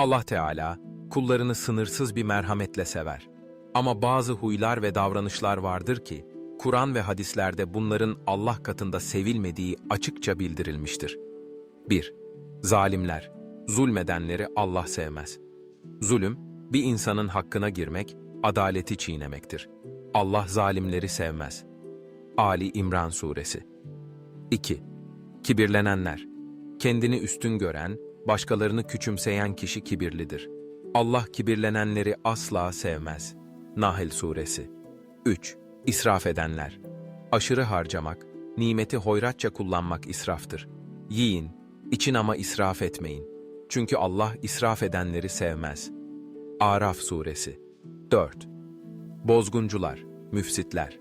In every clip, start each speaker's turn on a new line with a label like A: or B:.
A: Allah Teala kullarını sınırsız bir merhametle sever. Ama bazı huylar ve davranışlar vardır ki Kur'an ve hadislerde bunların Allah katında sevilmediği açıkça bildirilmiştir. 1. Zalimler, zulmedenleri Allah sevmez. Zulüm, bir insanın hakkına girmek, adaleti çiğnemektir. Allah zalimleri sevmez. Ali İmran Suresi 2. Kibirlenenler, kendini üstün gören, başkalarını küçümseyen kişi kibirlidir. Allah kibirlenenleri asla sevmez. Nahl Suresi 3. İsraf edenler, aşırı harcamak, nimeti hoyratça kullanmak israftır. Yiyin, için ama israf etmeyin. Çünkü Allah israf edenleri sevmez. Araf Suresi 4. Bozguncular, müfsitler.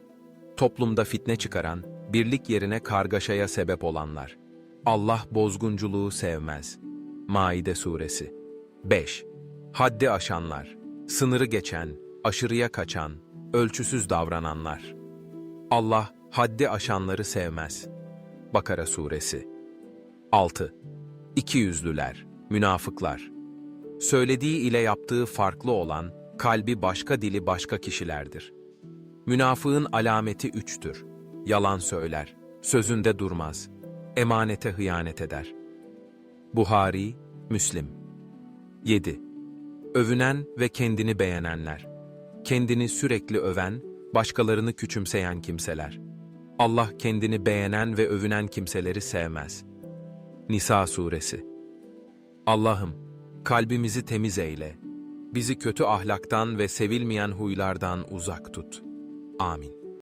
A: Toplumda fitne çıkaran, birlik yerine kargaşaya sebep olanlar. Allah bozgunculuğu sevmez. Maide Suresi 5. Haddi aşanlar, sınırı geçen, aşırıya kaçan, ölçüsüz davrananlar. Allah haddi aşanları sevmez. Bakara Suresi 6. İkiyüzlüler, münafıklar. Söylediği ile yaptığı farklı olan, kalbi başka dili başka kişilerdir. Münafığın alameti üçtür. Yalan söyler, sözünde durmaz, emanete hıyanet eder. Buhari, Müslim 7. Övünen ve kendini beğenenler. Kendini sürekli öven, başkalarını küçümseyen kimseler. Allah kendini beğenen ve övünen kimseleri sevmez. Nisa Suresi Allah'ım, kalbimizi temiz eyle. Bizi kötü ahlaktan ve sevilmeyen huylardan uzak tut. Amin.